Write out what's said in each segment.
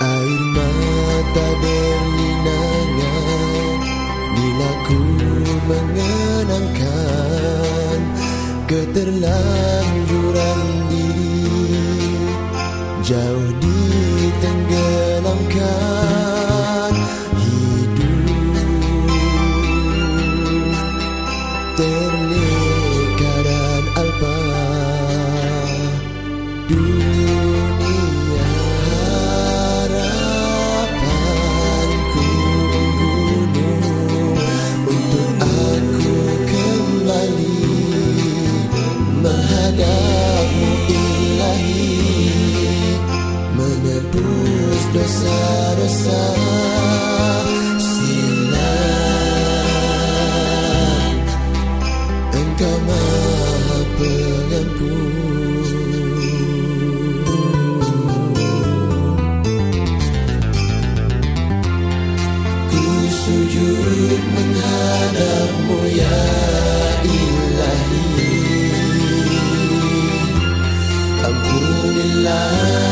Air mata berlinangan. Bila ku mengenangkan Keterlanjuran diri Jauh ditenggelamkan Dosa-dosa silam Engkau maha pengampun sujud menghadapmu ya ilahi Ampunilah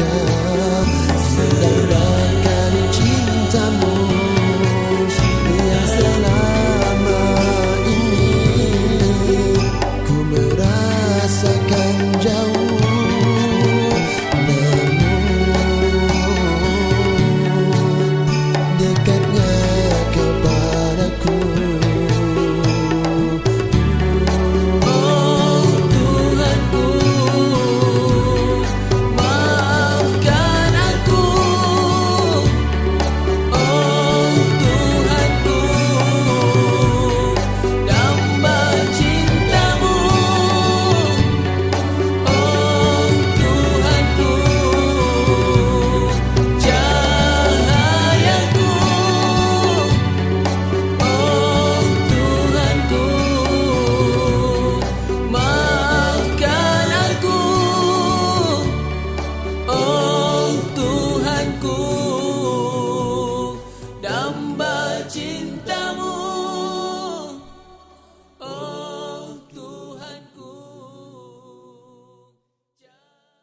girl. Bờ